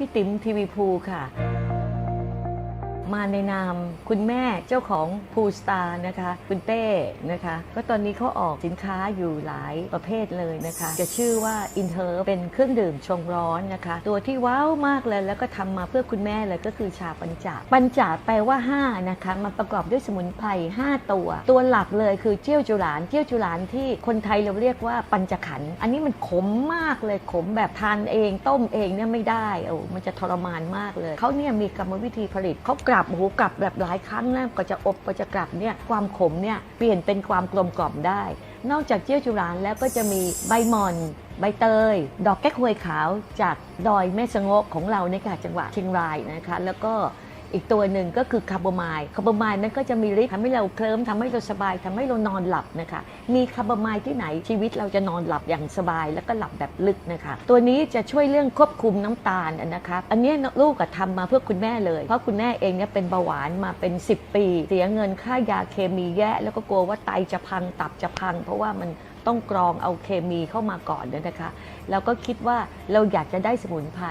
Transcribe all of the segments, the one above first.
พี่ติ๋มทีวีพูค่ะ มาในนามคุณแม่เจ้าของพูสตาร์นะคะ คุณเต้นะคะ ก็ตอนนี้เขาออกสินค้าอยู่หลายประเภทเลยนะคะ จะชื่อว่า i n t e r เป็นเครื่องดื่มชงร้อนนะคะ ตัวที่ว้าวมากเลยแล้วก็ทำมาเพื่อคุณแม่เลยก็คือชาปัญจาปัญจาแปลว่า 5 นะคะ มันประกอบด้วยสมุนไพร5 ตัว ตัวหลักเลยคือเจี้ยวจุหลานเจี้ยวจุหลานที่คนไทยเราเรียกว่าปัญจขันธ์อันนี้มันขมมากเลยขมแบบทานเองต้มเองเนี่ยไม่ได้โอ้มันจะทรมานมากเลยเขาเนี่ยมีกรรมวิธีผลิตเขากรลับโอ้โหกลับแบบหลายครั้งนะก็จะอบก็จะกลับเนี่ยความขมเนี่ยเปลี่ยนเป็นความกลมกล่อมได้ นอกจากเจี้ยวจุหลานแล้วก็จะมีใบหมอนใบเตย ดอกแก้ควยขาวจากดอยแม่สงกของเราในกาจังหวัดเชียงรายนะคะ แล้วก็ อีกตัวหนึ่งก็คือคาร์บอมล์คาร์บอมล์นั้นก็จะมีฤทธิ์ทำให้เราเคลิ้มทำให้เราสบายทำให้เรานอนหลับนะคะ มีคาร์บอมล์ที่ไหนชีวิตเราจะนอนหลับอย่างสบาย แล้วก็หลับแบบลึกนะคะ ตัวนี้จะช่วยเรื่องควบคุมน้ำตาลนะคะอันนี้ลูกก็ทำมาเพื่อคุณแม่เลย เพราะคุณแม่เองเนี่ยเป็นเบาหวานมาเป็น 10 ปี เสียเงินค่ายาเคมีแย่แล้วก็กลัวว่าไตจะพังตับจะพัง เพราะว่ามัน ต้องกรองเอาเคมีเข้ามาก่อนเนี่ยนะคะแล้วก็คิดว่าเราอยากจะได้สมุนไพร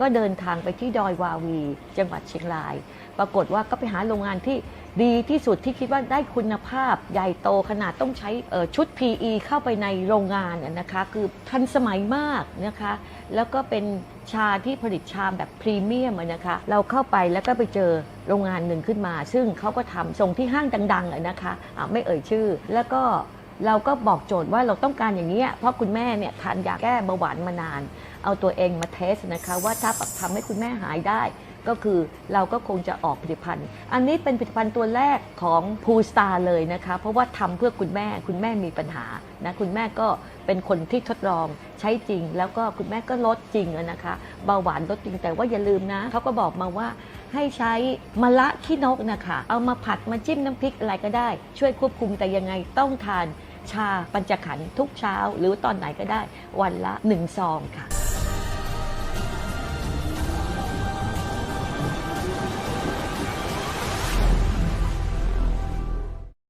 ก็เดินทางไปที่ดอยวาวี จังหวัดเชียงราย ปรากฏว่าก็ไปหาโรงงานที่ดีที่สุดที่คิดว่าได้คุณภาพใหญ่โตขนาดต้องใช้ชุด PE เข้าไปในโรงงานน่ะนะคะคือทันสมัยมากนะคะแล้วก็เป็นชาที่ผลิตชาแบบพรีเมียมนะคะเราเข้าไปแล้วก็ไปเจอโรงงานหนึ่งขึ้นมา ซึ่งเขาก็ทำส่งที่ห้างดังๆนะคะะไม่เอ่ยชื่อ แล้วก็ เราก็บอกโจทย์ว่าเราต้องการอย่างนี้เพราะคุณแม่เนี่ยทานยาแก้เบาหวานมานาน เอาตัวเองมาเทสนะคะว่าถ้าทำให้คุณแม่หายได้ ก็คือเราก็คงจะออกผลิตภัณฑ์ อันนี้เป็นผลิตภัณฑ์ตัวแรกของพูสตาเลยนะคะเพราะว่าทำเพื่อคุณแม่คุณแม่มีปัญหานะคุณแม่ก็เป็นคนที่ทดลองใช้จริง แล้วก็คุณแม่ก็ลดจริงนะคะเบาหวานลดจริงแต่ว่าอย่าลืมนะเขาก็บอกมาว่าให้ใช้มะละขี้นกนะคะ เอามาผัดมาจิ้มน้ำพริกอะไรก็ได้ ช่วยควบคุมแต่ยังไงต้องทาน ชาปัญจขันธ์ทุกเช้าหรือตอนไหนก็ได้วันละหนึ่งซองค่ะ